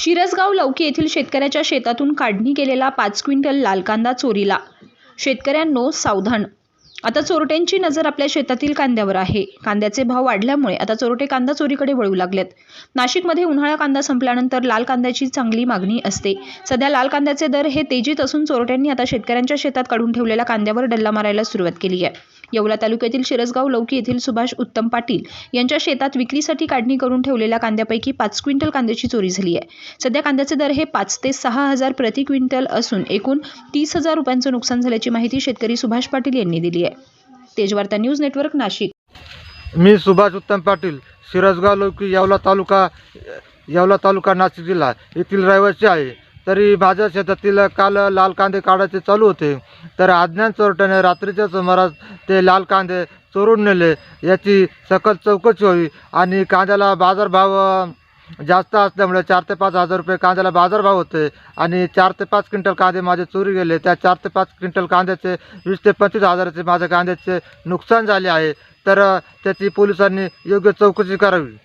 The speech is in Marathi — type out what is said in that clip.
शिरसगाव लौकी येथील शेतकऱ्याच्या शेतातून काढणी केलेला पाच क्विंटल लाल कांदा चोरीला. शेतकऱ्यांनो सावधान. आता चोरट्यांची नजर आपल्या शेतातील कांद्यावर आहे. कांद्याचे भाव वाढल्यामुळे आता चोरटे कांदा चोरीकडे वळू लागलेत. नाशिकमध्ये उन्हाळा कांदा संपल्यानंतर लाल कांद्याची चांगली मागणी असते. सध्या लाल कांद्याचे दर हे तेजीत असून चोरट्यांनी आता शेतकऱ्यांच्या शेतात काढून ठेवलेल्या कांद्यावर डल्ला मारायला सुरुवात केली आहे. येवला तालुक्यातील शिरसगाव लौकी येथील सुभाष उत्तम पाटील यांच्या शेतात विक्रीसाठी काढणी करून ठेवलेल्या कांद्यापैकी पाच क्विंटल कांद्याची चोरी झाली आहे. सध्या कांद्याचे दर हे पाच ते सहा हजार प्रति क्विंटल असून एकूण तीस हजार रुपयांचं नुकसान झाल्याची माहिती शेतकरी सुभाष पाटील यांनी दिली आहे. Tejvarta news network Nashik. मी सुभाष उत्तम पाटील शिरसगाव लौकी येवला तालुका येवला तालुका नाशिक जिल्हा येथील रहिवासी आहे. तरी माझ्या शेतातील काल लाल कांदे काढायचे चालू होते. तर अज्ञान चोरट्याने रात्रीच्या सुमारास ते लाल कांदे चोरून नेले. याची सकल चौकशी व्हावी आणि कांद्याला बाजारभाव जास्त असल्यामुळे चार ते पाच हजार रुपये कांद्याला बाजारभाव होते आणि चार ते पाच क्विंटल कांदे माझे चोरी गेले. त्या चार ते पाच क्विंटल कांद्याचे वीस ते पंचवीस हजाराचे माझ्या कांद्याचे नुकसान झाले आहे. तर त्याची पोलिसांनी योग्य चौकशी करावी.